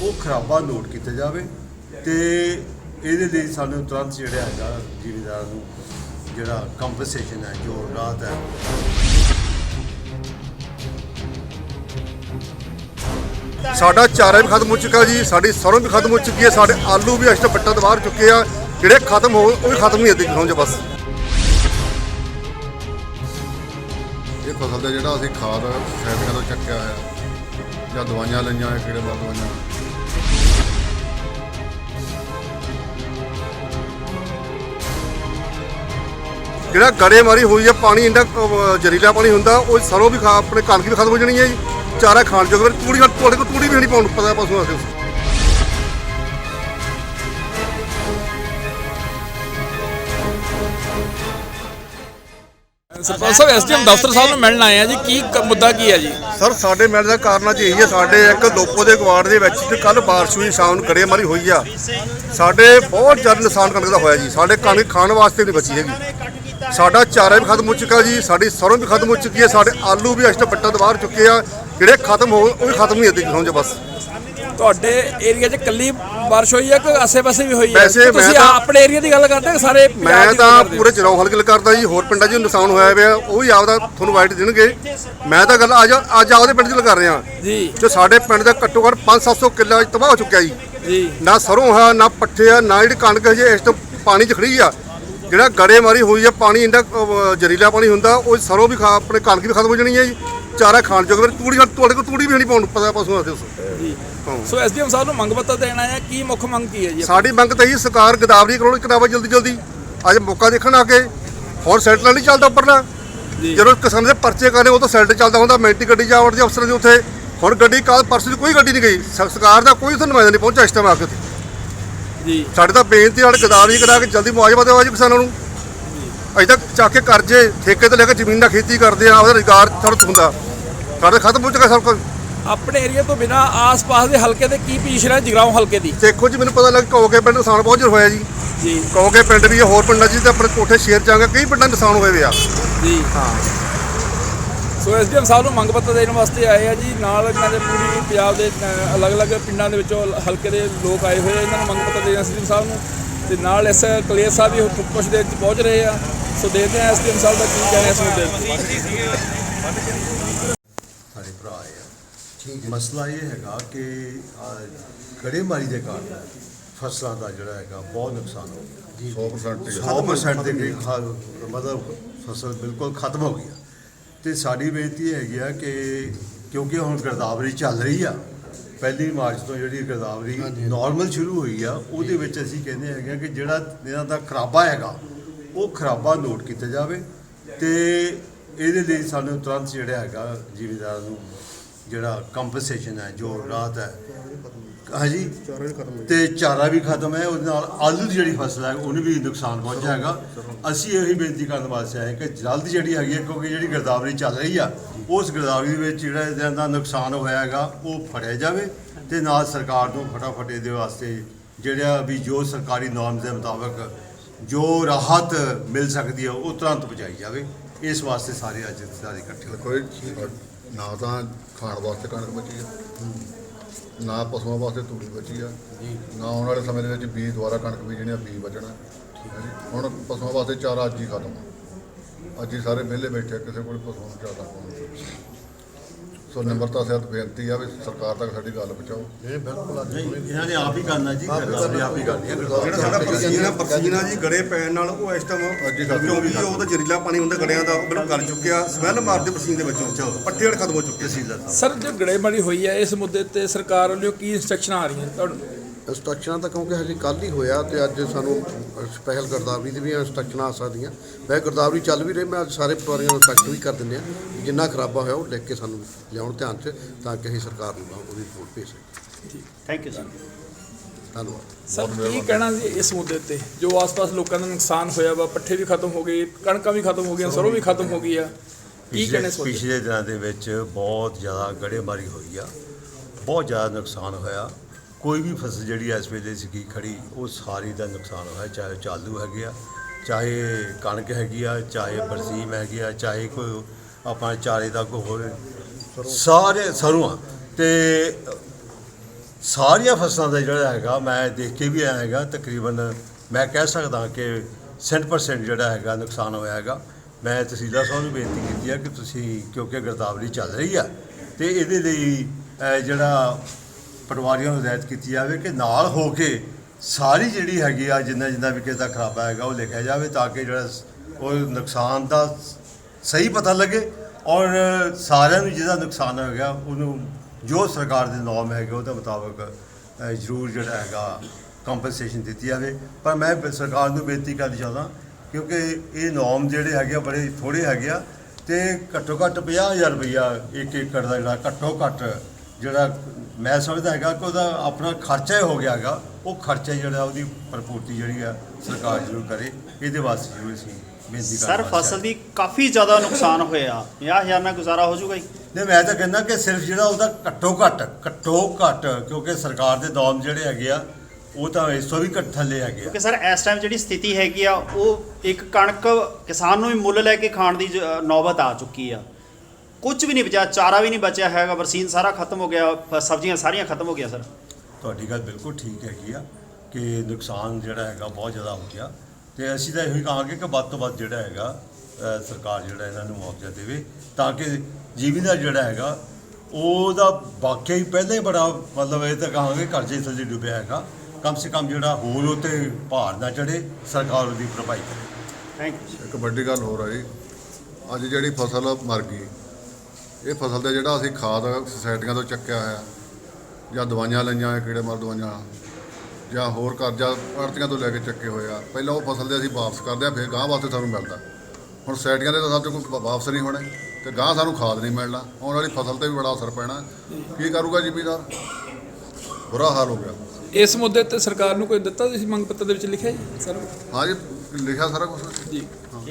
ਉਹ ਖਰਾਬਾ ਨੋਟ ਕੀਤਾ ਜਾਵੇ ਤੇ ਇਹਦੇ ਲਈ ਸਾਨੂੰ ਤੁਰੰਤ ਜਿਹੜਾ ਹੈਗਾ ਜ਼ਿਮੀਂਦਾਰ ਨੂੰ ਜਿਹੜਾ ਕੰਪਨਸੇਸ਼ਨ ਹੈ ਜੋ ਰਾਹਤ ਹੈ। ਸਾਡਾ ਚਾਰਾ ਵੀ ਖਤਮ ਹੋ ਚੁੱਕਾ ਜੀ ਸਾਡੀ ਸਰੋਂ ਵੀ ਖਤਮ ਹੋ ਚੁੱਕੀ ਹੈ ਸਾਡੇ ਆਲੂ ਵੀ ਤੋਂ ਬੱਟਾ ਤੋਂ ਬਾਹਰ ਚੁੱਕੇ ਆ ਜਿਹੜੇ ਖਤਮ ਹੋ ਉਹ ਵੀ ਖਤਮ ਨਹੀਂ ਹੁੰਦੇ ਸਮਝ ਬਸ। ਇਹ ਫਸਲ ਦਾ ਜਿਹੜਾ ਅਸੀਂ ਖਾਦ ਫੈਕਟਰੀਆਂ ਤੋਂ ਚੱਕਿਆ ਹੋਇਆ ਜਾਂ ਦਵਾਈਆਂ ਲਈਆਂ ਕੀੜੇ ਮਾਰ ਦਵਾਈਆਂ? ਜਿਹੜਾ ਗੜੇਮਾਰੀ ਹੋਈ ਹੈ ਪਾਣੀ ਇੰਨਾ ਅਹ, ਜ਼ਹਿਰੀਲਾ ਪਾਣੀ ਹੁੰਦਾ ਉਹ ਸਰੋਂ ਵੀ ਖਾ ਆਪਣੇ ਕਣਕ ਵੀ ਖਤਮ ਹੋ ਜਾਣੀ ਹੈ ਜੀ। ਚਾਰਾ ਖਾਣ ਜੋਗੇ ਫਿਰ ਤੂੜੀ ਤੁਹਾਡੇ ਕੋਲ ਤੂੜੀ ਵੀ ਨਹੀਂ ਪਾਉਣ ਪਤਾ ਪਸ਼ੂਆਂ ਵਾਸਤੇ। ਸਰਪੰਚ ਸਾਹਿਬ ਐਸਡੀਐਮ ਦਫ਼ਤਰ ਸਾਹਿਬ ਨੂੰ ਮਿਲਣ ਆਏ ਆ ਜੀ ਕੀ ਕ- ਮੁੱਦਾ ਕੀ ਹੈ ਜੀ? ਸਰ ਸਾਡੇ ਮਿਲਣ ਦਾ ਕਾਰਨ ਅੱਜ ਇਹੀ ਹੈ ਸਾਡੇ ਇੱਕ ਲੋਪੋ ਦੇ ਗਵਾੜ ਦੇ ਵਿੱਚ ਕੱਲ ਬਾਰਿਸ਼ ਹੋਈ ਸ਼ਾਮ ਨੂੰ ਗੜੇਮਾਰੀ ਹੋਈ ਆ। ਸਾਡੇ ਬਹੁਤ ਜ਼ਿਆਦਾ ਨੁਕਸਾਨ ਕਣਕ ਦਾ ਹੋਇਆ ਜੀ ਸਾਡੇ ਕਣਕ ਖਾਣ ਵਾਸਤੇ ਨਹੀਂ ਬਚੀ ਹੈਗੀ। ਸਾਡਾ ਚਾਰਾ ਵੀ ਖਤਮ ਹੋ ਚੁੱਕਾ ਜੀ ਸਾਡੀ ਸਰੋਂ ਵੀ ਖਤਮ ਹੋ ਚੁੱਕੀ ਹੈ ਸਾਡੇ ਆਲੂ ਵੀ ਤੋਂ ਬੱਟਾ ਤੋਂ ਬਾਹਰ ਚੁੱਕੇ ਆ ਜਿਹੜੇ ਖਤਮ ਹੋ ਉਹ ਵੀ ਖਤਮ ਨਹੀਂ ਹੁੰਦੇ ਸਮਝ ਬਸ। ਤੁਹਾਡੇ ਏਰੀਆ 'ਚ ਕੱਲੀ ਬਾਰਿਸ਼ ਹੋਈ ਹੈ ਕਿ ਆਸੇ-ਪਾਸੇ ਵੀ ਹੋਈ ਹੈ ਵੈਸੇ ਤੁਸੀਂ ਤਾਂ- ਆਪਣੇ ਏਰੀਆ ਦੀ ਗੱਲ ਕਰਦੇ ਹੋ ਕਿ ਸਾਰੇ ਪੰਜਾਬ ਮੈਂ ਦੀ ਤਾਂ ਗੱਲ ਕਰਦੇ ਹੋ? ਪੂਰੇ ਚਰੌਂ ਹਲਕੇ ਕਰਦਾ ਜੀ ਹੋਰ ਪਿੰਡਾਂ 'ਚ ਵੀ ਨੁਕਸਾਨ ਹੋਇਆ ਪਿਆ ਉਹ ਵੀ ਆਪਦਾ ਤੁਹਾਨੂੰ ਵਾਈਟ ਦੇਣਗੇ। ਮੈਂ ਤਾਂ ਗੱਲ ਅੱਜ ਅੱਜ ਆਪਦੇ ਪਿੰਡ 'ਚ ਗੱਲ ਕਰ ਰਿਹਾ। ਜੀ। ਜੋ ਸਾਡੇ ਪਿੰਡ ਦਾ ਘੱਟੋ ਘੱਟ 5-700 ਕਿੱਲਾ ਤਬਾਹ ਹੋ ਚੁੱਕਿਆ ਜੀ। ਜੀ। ਨਾ ਸਰੋਂ ਹੈ ਨਾ ਪੱਠੇ ਆ ਨਾ ਜਿਹੜੀ ਕਣਕ ਹਜੇ ਇਸ ਤੋਂ ਪਾਣੀ 'ਚ ਖੜੀ ਆ। ਜਿਹੜਾ ਗੜੇਮਾਰੀ ਹੋਈ ਆ ਪਾਣੀ ਇੰਨਾ ਅਹ, ਜ਼ਹਿਰੀਲਾ ਪਾਣੀ ਹੁੰਦਾ ਉਹ ਸਰੋਂ ਵੀ ਖਾ ਆਪਣੇ ਕਣਕ ਵੀ ਖਤਮ ਹੋ ਜਾਣੀ ਹੈ ਜੀ। ਚਾਰਾ ਖਾਣ ਜੋਗੇ ਫਿਰ ਤੂੜੀ ਤੁਹਾਡੇ ਕੋਲ ਤੂੜੀ ਵੀ ਨਹੀਂ ਪਾਉਣ ਪਤਾ ਪਸ਼ੂਆਂ ਵਾਸਤੇ ਜੀ। ਸੋ ਐਸਡੀਐਮ ਸਾਹਿਬ ਨੂੰ ਮੰਗ ਪੱਤਰ ਦੇਣ ਆਏ ਆ ਕੀ ਮੁੱਖ ਮੰਗ ਕੀ ਹੈ ਜੀ? ਸਾਡੀ ਮੰਗ ਤਾਂ ਇਹੀ ਸਰਕਾਰ ਗਦਾਵਰੀ ਕਰਾਉਣੀ ਕਰਾਵੇ ਜਲਦੀ ਜਲਦੀ। ਅੱਜ ਮੌਕਾ ਦੇਖਣ ਆ ਕੇ ਹੁਣ ਸੈਟਲ ਨਹੀਂ ਚੱਲਦਾ ਉੱਪਰਲਾ। ਜੀ। ਜਦੋਂ ਕਿਸਾਨ ਦੇ ਪਰਚੇ ਕਰਨੇ ਉਹ ਤਾਂ ਸੈਟਲ ਚੱਲਦਾ ਹੁੰਦਾ ਮੈਂਟੀ ਗੱਡੀ ਜਾ ਵੜਦੀ ਅਫਸਰਾਂ ਦੀ ਉੱਥੇ ਹੁਣ ਗੱਡੀ ਕੱਲ ਪਰਸੋਂ ਦੀ ਕੋਈ ਗੱਡੀ ਨਹੀਂ ਗਈ। ਸ- ਸਰਕਾਰ ਦਾ ਕੋਈ ਉੱਥੇ ਨੁਮਾਇੰਦਾ ਨਹੀਂ ਪਹੁੰਚਿਆ ਇਸ ਟਾਈਮ ਆ ਕੇ ਉੱਥੇ। ਜੀ। ਸਾਡੇ ਤਾਂ ਬੇਨਤੀ ਨਾਲ ਗਦਾਵਰੀ ਕਰਾ ਕੇ ਜਲਦੀ ਮੁਆਵਜ਼ਾ ਦਿਵਾਓ ਜੀ ਕਿਸਾਨਾਂ ਨੂੰ। ਅਜੇ ਤੱਕ ਚੱਕ ਕੇ ਕਰਜ਼ੇ ਠੇਕੇ ਤੇ ਲੈ ਕੇ ਜ਼ਮੀਨ ਦਾ ਖੇਤੀ ਕਰਦੇ ਆ ਉਹਦਾ ਰੁਜ਼ਗਾਰ ਥੋੜਾ ਹੁੰਦਾ। ਸਾਡੇ ਖਤਮ ਹੋ ਚੁੱਕਾ ਸਭ ਕੁਝ ਆਪਣੇ ਏਰੀਆ ਤੋਂ ਬਿਨਾ ਆਸ-ਪਾਸ ਦੇ ਹਲਕੇ ਦੇ ਕੀ ਪੋਜੀਸ਼ਨ ਹੈ ਜਗਰਾਉਂ ਹਲਕੇ ਦੀ? ਦੇਖੋ ਜੀ ਮੈਨੂੰ ਪਤਾ ਲੱਗ ਕਹੋਗੇ ਪਿੰਡ ਨੁਕਸਾਨ ਬਹੁਤ ਜ਼ੋਰ ਹੋਇਆ ਜੀ। ਜੀ। ਕਹੋਗੇ ਪਿੰਡ ਵੀ ਹੋਰ ਪਿੰਡਾਂ 'ਚ ਤੇ ਆਪਣੇ ਕੋਠੇ ਸ਼ੇਰ ਚਾਂਗਾ ਕਈ ਪਿੰਡਾਂ ਨੁਕਸਾਨ ਹੋਏ ਵੇ ਆ। ਜੀ। ਹਾਂ। ਸੋ ਐਸਡੀਐਮ ਸਾਹਿਬ ਨੂੰ ਮੰਗ ਪੱਤਰ ਦੇਣ ਵਾਸਤੇ ਆਏ ਆ ਜੀ। ਨਾਲ ਇਹਨਾਂ ਦੇ ਪੂਰੀ ਪੰਜਾਬ ਦੇ ਅਲੱਗ-ਅਲੱਗ ਪਿੰਡਾਂ ਦੇ ਵਿੱਚੋਂ ਹਲਕੇ ਦੇ ਲੋਕ ਆਏ ਹੋਏ ਆ। ਇਹਨਾਂ ਨੂੰ ਮੰਗ ਪੱਤਰ ਦੇਣ ਐਸਡੀਐਮ ਸਾਹਿਬ ਨੂੰ। ਤੇ ਨਾਲ ਇਸ ਕਲੇਰ ਸਾਹਿਬ ਵੀ ਕੁਛ ਦੇਰ 'ਚ ਪਹੁੰਚ ਰਹੇ ਆ। ਸੋ ਦੇਖਦੇ ਆ ਐਸਡੀਐਮ ਸਾਹਿਬ ਦਾ ਕੀ ਕਹਿਣਾ ਇਸ ਮੁੱਦੇ ਸਾਡੇ ਭਰਾ ਆ। ਮਸਲਾ ਇਹ ਹੈਗਾ ਕਿ ਗੜੇਮਾਰੀ ਦੇ ਕਾਰਨ ਫਸਲਾਂ ਦਾ ਜਿਹੜਾ ਹੈਗਾ ਬਹੁਤ ਨੁਕਸਾਨ ਹੋ ਗਿਆ। 100% ਹੀ ਆ। 100% ਦੇ ਕਰੀਬ ਮਤਲਬ ਫਸਲ ਬਿਲਕੁਲ ਖਤਮ ਹੋ ਗਈ ਆ। ਤੇ ਸਾਡੀ ਬੇਨਤੀ ਹੈਗੀ ਆ ਕਿ ਕਿਉਂਕਿ ਹੁਣ ਗਰਦਾਵਰੀ ਚੱਲ ਰਹੀ ਆ ਪਹਿਲੀ ਮਾਰਚ ਤੋਂ ਜਿਹੜੀ ਗਰਦਾਵਰੀ ਨਾਰਮਲ ਸ਼ੁਰੂ ਹੋਈ ਆ ਉਹਦੇ ਵਿੱਚ ਅਸੀਂ ਕਹਿੰਦੇ ਹੈਗੇ ਆ ਕਿ ਜਿਹੜਾ ਇਹਨਾਂ ਦਾ ਖਰਾਬਾ ਹੈਗਾ ਉਹ ਖਰਾਬਾ ਨੋਟ ਕੀਤਾ ਜਾਵੇ ਤੇ ਇਹਦੇ ਲਈ ਸਾਨੂੰ ਤੁਰੰਤ ਜਿਹੜਾ ਹੈਗਾ ਜ਼ਿਮੀਂਦਾਰ ਨੂੰ ਜਿਹੜਾ ਕੰਪਨਸੇਸ਼ਨ ਹੈ ਜੋ ਰਾਹਤ ਹੈ ਹਾਂਜੀ। ਤੇ ਚਾਰਾ ਵੀ ਖਤਮ ਹੈ ਉਹਦੇ ਨਾਲ ਆਲੂ ਦੀ ਜਿਹੜੀ ਫਸਲ ਹੈ ਉਹਨੂੰ ਵੀ ਨੁਕਸਾਨ ਪਹੁੰਚਿਆ ਹੈਗਾ ਅਸੀਂ ਇਹੀ ਬੇਨਤੀ ਕਰਨ ਵਾਸਤੇ ਆਏ ਕਿ ਜਲਦ ਜਿਹੜੀ ਹੈਗੀ ਹੈ ਕਿਉਂਕਿ ਜਿਹੜੀ ਗਰਦਾਵਰੀ ਚੱਲ ਰਹੀ ਆ ਉਸ ਗਰਦਾਵਰੀ ਦੇ ਵਿੱਚ ਜਿਹੜਾ ਇਹਦਾ ਦਾ ਨੁਕਸਾਨ ਹੋਇਆ ਹੈਗਾ ਉਹ ਫੜਿਆ ਜਾਵੇ ਤੇ ਨਾਲ ਸਰਕਾਰ ਨੂੰ ਫਟਾਫਟ ਇਹਦੇ ਵਾਸਤੇ ਜਿਹੜਾ ਵੀ ਜੋ ਸਰਕਾਰੀ ਨਾਰਮਸ ਦੇ ਮੁਤਾਬਕ ਜੋ ਰਾਹਤ ਮਿਲ ਸਕਦੀ ਹੈ ਉਹ ਤੁਰੰਤ ਪਹੁੰਚਾਈ ਜਾਵੇ। ਇਸ ਵਾਸਤੇ ਸਾਰੇ ਅੱਜ ਸਾਰੇ ਇਕੱਠੇ ਹੋਏ। ਨਾ ਤਾਂ ਖਾਣ ਵਾਸਤੇ ਕਣਕ ਬਚੀ ਆ ਨਾ ਪਸ਼ੂਆਂ ਵਾਸਤੇ ਤੂੜੀ ਬਚੀ ਆ। ਨਾ ਆਉਣ ਵਾਲੇ ਸਮੇਂ ਦੇ ਵਿੱਚ ਬੀਜ ਦੁਆਰਾ ਕਣਕ ਬੀਜਣੀ ਆ ਬੀਜ ਬਚਣਾ। ਠੀਕ ਹੈ ਜੀ। ਹੁਣ ਪਸ਼ੂਆਂ ਵਾਸਤੇ ਚਾਰਾ ਅੱਜ ਹੀ ਖਤਮ ਆ। ਅੱਜ ਹੀ ਸਾਰੇ ਵਿਹਲੇ ਬੈਠੇ ਕਿਸੇ ਕੋਲ ਪਸ਼ੂਆਂ ਨੂੰ ਚਾਰਾ ਕੋਲ ਸੋ ਨਿਮਰਤਾ ਸਹਿਤ ਬੇਨਤੀ ਆ ਵੀ ਸਰਕਾਰ ਤੱਕ ਸਾਡੀ ਗੱਲ ਪਹੁੰਚਾਓ। ਨਹੀਂ। ਇਹਨਾਂ ਨੇ ਆਪ ਹੀ ਕਰਨਾ ਜੀ ਗਰਦਾਵਰੀ ਆਪ ਹੀ ਕਰਨੀ। ਹੈ ਜਿਹੜਾ ਸਾਡਾ ਪਸੀਨਾ ਪਸੀਨਾ ਜੀ ਗੜੇ ਪੈਣ ਨਾਲ ਉਹ ਇਸ ਟਾਈਮ ਅੱਜ ਹੀ ਖਤਮ ਕਿਉਂਕਿ ਉਹ ਤਾਂ ਜ਼ਹਿਰੀਲਾ ਪਾਣੀ ਹੁੰਦਾ ਗੜਿਆਂ ਦਾ ਉਹ ਬਿਲਕੁਲ ਗਲ ਚੁੱਕਿਆ। ਸਮੈਲ ਮਾਰਦੇ ਪਸੀਨੇ ਦੇ ਵਿੱਚੋਂ ਪੱਠੇ ਖਤਮ ਹੋ ਚੁੱਕੇ ਸੀ। ਸਰ ਜੋ ਗੜੇਮਾਰੀ ਹੋਈ ਹੈ ਇਸ ਮੁੱਦੇ ਤੇ ਸਰਕਾਰ ਵੱਲੋਂ ਕੀ ਇਨਸਟਰਕਸ਼ਨਾਂ ਆ ਰਹੀਆਂ ਤੁਹਾਨੂੰ ਇੰਸਟਰਕਸ਼ਨਾਂ ਤਾਂ ਕਿਉਂਕਿ ਹਜੇ ਕੱਲ ਹੀ ਹੋਇਆ ਤੇ ਅੱਜ ਸਾਨੂੰ ਸਪੈਸ਼ਲ ਗਰਦਾਵਰੀ ਦੀ ਵੀ ਇੰਸਟਰਕਸ਼ਨਾਂ ਆ ਸਕਦੀਆਂ। ਵੈਸੇ ਗਰਦਾਵਰੀ ਚੱਲ ਵੀ ਰਹੀ ਮੈਂ ਅੱਜ ਸਾਰੇ ਪਟਵਾਰੀਆਂ ਨੂੰ ਇੰਸਟਰਕਟ ਵੀ ਕਰ ਦਿੰਦੇ ਆ ਜਿੰਨਾ ਖਰਾਬਾ ਹੋਇਆ ਉਹ ਲਿਖ ਕੇ ਸਾਨੂੰ ਲਿਆਉਣ ਧਿਆਨ 'ਚ ਤਾਂ ਕਿ ਅਸੀਂ ਸਰਕਾਰ ਨੂੰ ਉਹਦੀ ਰਿਪੋਰਟ ਭੇਜ ਸਕੀਏ। ਥੈਂਕ ਯੂ ਸਰ ਧੰਨਵਾਦ। ਸਰ ਕੀ ਕਹਿਣਾ ਜੀ ਇਸ ਮੁੱਦੇ ਤੇ? ਜੋ ਆਸ-ਪਾਸ ਲੋਕਾਂ ਦਾ ਨੁਕਸਾਨ ਹੋਇਆ ਵਾ ਪੱਠੇ ਵੀ ਖਤਮ ਹੋ ਗਏ ਕਣਕਾਂ ਵੀ ਖਤਮ ਹੋ ਗਈਆਂ ਸਰੋਂ ਵੀ ਖਤਮ ਹੋ ਗਈ ਆ। ਕੀ ਕਹਿਣਾ ਤੇ? ਪਿਛਲੇ ਦਿਨਾਂ ਦੇ ਵਿੱਚ ਬਹੁਤ ਜ਼ਿਆਦਾ ਗੜੇਮਾਰੀ ਹੋਈ ਆ। ਬਹੁਤ ਜ਼ਿਆਦਾ ਨੁਕਸਾਨ ਹੋਇਆ। ਕੋਈ ਵੀ ਫਸਲ ਜਿਹੜੀ ਇਸ ਵੇਲੇ ਸੀਗੀ ਖੜੀ, ਉਹ ਸਾਰੀ ਦਾ ਨੁਕਸਾਨ ਹੋਇਆ, ਚਾਹੇ ਉਹ ਚਾਲੂ ਹੈਗੇ ਆ, ਚਾਹੇ ਕਣਕ ਹੈਗੀ ਆ, ਚਾਹੇ ਬਰਸੀਮ ਹੈਗੀ ਆ, ਚਾਹੇ ਕੋਈ ਆਪਾਂ ਚਾਰੇ ਦਾ ਕੋਈ ਹੋਰ, ਸਾਰੇ ਸਰੋਂ ਆ ਤੇ ਸਾਰੀਆਂ ਫਸਲਾਂ ਦਾ ਜਿਹੜਾ ਹੈਗਾ, ਮੈਂ ਦੇਖ ਕੇ ਵੀ ਆਇਆ ਹੈਗਾ, ਤਕਰੀਬਨ ਮੈਂ ਕਹਿ ਸਕਦਾ ਕਿ 100% ਜਿਹੜਾ ਹੈਗਾ ਨੁਕਸਾਨ ਹੋਇਆ ਹੈਗਾ। ਮੈਂ ਤਹਿਸੀਲਦਾਰ ਸਾਹਿਬ ਨੂੰ ਬੇਨਤੀ ਕੀਤੀ ਹੈ ਕਿ ਤੁਸੀਂ, ਕਿਉਂਕਿ ਗਰਦਾਵਰੀ ਚੱਲ ਰਹੀ ਆ, ਤੇ ਇਹਦੇ ਲਈ ਜਿਹੜਾ ਪਟਵਾਰੀਆਂ ਨੂੰ ਹਦਾਇਤ ਕੀਤੀ ਜਾਵੇ ਕਿ ਨਾਲ ਹੋ ਕੇ ਸਾਰੀ ਜਿਹੜੀ ਹੈਗੀ ਆ, ਜਿੰਨਾ ਜਿੰਨਾ ਵੀ ਕਿਸੇ ਦਾ ਖਰਾਬਾ ਹੈਗਾ, ਉਹ ਲਿਖਿਆ ਜਾਵੇ ਤਾਂ ਕਿ ਜਿਹੜਾ ਉਹ ਨੁਕਸਾਨ ਦਾ ਸਹੀ ਪਤਾ ਲੱਗੇ ਔਰ ਸਾਰਿਆਂ ਨੂੰ ਜਿਹਦਾ ਨੁਕਸਾਨ ਹੋ ਗਿਆ ਉਹਨੂੰ ਜੋ ਸਰਕਾਰ ਦੇ ਨੋਰਮ ਹੈਗੇ ਉਹਦੇ ਮੁਤਾਬਕ ਜ਼ਰੂਰ ਜਿਹੜਾ ਹੈਗਾ ਕੰਪਨਸੇਸ਼ਨ ਦਿੱਤੀ ਜਾਵੇ। ਪਰ ਮੈਂ ਸਰਕਾਰ ਨੂੰ ਬੇਨਤੀ ਕਰਨੀ ਚਾਹੁੰਦਾ ਕਿਉਂਕਿ ਇਹ ਨੋਰਮ ਜਿਹੜੇ ਹੈਗੇ ਆ, ਬੜੇ ਥੋੜੇ ਹੈਗੇ ਆ ਤੇ ਘੱਟੋ ਘੱਟ 50000 ਰੁਪਈਆ ਇੱਕ ਏਕੜ ਦਾ ਜਿਹੜਾ ਘੱਟੋ ਘੱਟ ਜਿਹੜਾ ਮੈਂ ਸਮਝਦਾ ਹੈਗਾ ਕਿ ਉਹਦਾ ਆਪਣਾ ਖਰਚਾ ਹੀ ਹੋ ਗਿਆ ਹੈਗਾ। ਉਹ ਖਰਚਾ ਜਿਹੜਾ ਉਹਦੀ ਭਰਪੂਰਤੀ ਜਿਹੜੀ ਆ ਸਰਕਾਰ ਜ਼ਰੂਰ ਕਰੇ। ਇਹਦੇ ਵਾਸਤੇ ਜ਼ਰੂਰ ਅਸੀਂ ਬੇਨਤੀ ਸਰ ਕਰਨ ਫਸਲ ਦੀ ਕਾਫੀ ਜ਼ਿਆਦਾ ਨੁਕਸਾਨ ਹੋਇਆ 50000 ਨਾਲ ਗੁਜ਼ਾਰਾ ਹੋ ਜਾਊਗਾ ਜੀ? ਨਹੀਂ ਮੈਂ ਤਾਂ ਕਹਿੰਦਾ ਕਿ ਸਿਰਫ ਜਿਹੜਾ ਉਹਦਾ ਘੱਟੋ ਘੱਟ ਘੱਟੋ ਘੱਟ ਕਿਉਂਕਿ ਸਰਕਾਰ ਦੇ ਦਾਮ ਜਿਹੜੇ ਹੈਗੇ ਆ ਉਹ ਤਾਂ ਇਸ ਤੋਂ ਵੀ ਘੱਟ ਥੱਲੇ ਹੈਗੇ ਆ। ਕਿਉਂਕਿ ਸਰ ਇਸ ਟਾਈਮ ਜਿਹੜੀ ਸਥਿਤੀ ਹੈਗੀ ਆ ਉਹ ਇੱਕ ਕਣਕ ਕਿਸਾਨ ਨੂੰ ਵੀ ਮੁੱਲ ਲੈ ਕੇ ਖਾਣ ਦੀ ਨੌਬਤ ਆ ਚੁੱਕੀ ਆ। ਕੁਝ ਵੀ ਨਹੀਂ ਬਚਿਆ ਚਾਰਾ ਵੀ ਨਹੀਂ ਬਚਿਆ ਹੈਗਾ ਬਰਸੀਨ ਸਾਰਾ ਖਤਮ ਹੋ ਗਿਆ ਫ- ਸਬਜ਼ੀਆਂ ਸਾਰੀਆਂ ਖਤਮ ਹੋ ਗਿਆ ਸਰ। ਤੁਹਾਡੀ ਗੱਲ ਬਿਲਕੁਲ ਠੀਕ ਹੈਗੀ ਆ ਕਿ ਨੁਕਸਾਨ ਜਿਹੜਾ ਹੈਗਾ ਬਹੁਤ ਜ਼ਿਆਦਾ ਹੋ ਗਿਆ। ਤੇ ਅਸੀਂ ਤਾਂ ਇਹੋ ਹੀ ਕਹਾਂਗੇ ਕਿ ਵੱਧ ਤੋਂ ਵੱਧ ਜਿਹੜਾ ਹੈਗਾ ਸਰਕਾਰ ਜਿਹੜਾ ਇਹਨਾਂ ਨੂੰ ਮੁਆਵਜ਼ਾ ਦੇਵੇ ਤਾਂ ਕਿ ਜੀਵੀਦਾਰ ਜਿਹੜਾ ਹੈਗਾ ਉਹਦਾ ਵਾਕਿਆ ਹੀ ਪਹਿਲਾਂ ਹੀ ਬੜਾ ਮਤਲਬ ਇਹ ਤਾਂ ਕਹਾਂਗੇ ਕਰਜ਼ੇ ਥੱਲੇ ਡੁੱਬਿਆ ਹੈਗਾ। ਕਮ ਸੇ ਕਮ ਜਿਹੜਾ ਹੋਰ ਉਤੇ ਭਾਰ ਨਾ ਚੜੇ ਸਰਕਾਰ ਉਹਦੀ ਭਰਪਾਈ ਕਰੇ। ਥੈਂਕ ਯੂ ਇੱਕ ਵੱਡੀ ਗੱਲ ਹੋਰ ਆ ਜੀ ਅੱਜ ਜਿਹੜੀ ਫਸਲ ਮਰ ਗਈ। ਇਹ ਫਸਲ ਦਾ ਜਿਹੜਾ ਅਸੀਂ ਖਾਦ ਸੁਸਾਇਟੀਆਂ ਤੋਂ ਚੱਕਿਆ ਹੋਇਆ ਜਾਂ ਦਵਾਈਆਂ ਲਈਆਂ ਹੋਈਆਂ ਕੀੜੇ ਮਾਰ ਦਵਾਈਆਂ ਜਾਂ ਹੋਰ ਕਰਜ਼ਾ ਆੜਤੀਆਂ ਤੋਂ ਲੈ ਕੇ ਚੱਕੇ ਹੋਏ ਆ ਪਹਿਲਾਂ ਉਹ ਫਸਲ ਦੇ ਅਸੀਂ ਵਾਪਸ ਕਰਦੇ ਆ ਫਿਰ ਗਾਂ ਵਾਸਤੇ ਸਾਨੂੰ ਮਿਲਦਾ। ਹੁਣ ਸੁਸਾਇਟੀਆਂ ਦੇ ਤਾਂ ਸਾਡੇ ਕੋਲ ਵਾ- ਵਾਪਸ ਨਹੀਂ ਹੋਣੇ ਤੇ ਗਾਂ ਸਾਨੂੰ ਖਾਦ ਨਹੀਂ ਮਿਲਣਾ ਆਉਣ ਵਾਲੀ ਫਸਲ ਤੇ ਵੀ ਬੜਾ ਅਸਰ ਪੈਣਾ। ਕੀ ਕਰੂਗਾ ਜ਼ਿਮੀਦਾਰ ਬੁਰਾ ਹਾਲ ਹੋ ਗਿਆ। ਇਸ ਮੁੱਦੇ ਤੇ ਸਰਕਾਰ ਨੂੰ ਕੋਈ ਦਿੱਤਾ ਤੁਸੀਂ ਮੰਗ ਪੱਤਰ ਦੇ ਵਿੱਚ ਲਿਖਿਆ ਜੀ? ਸਰ ਹਾਂ ਜੀ ਲਿਖਿਆ ਸਾਰਾ ਕੁਝ ਜੀ।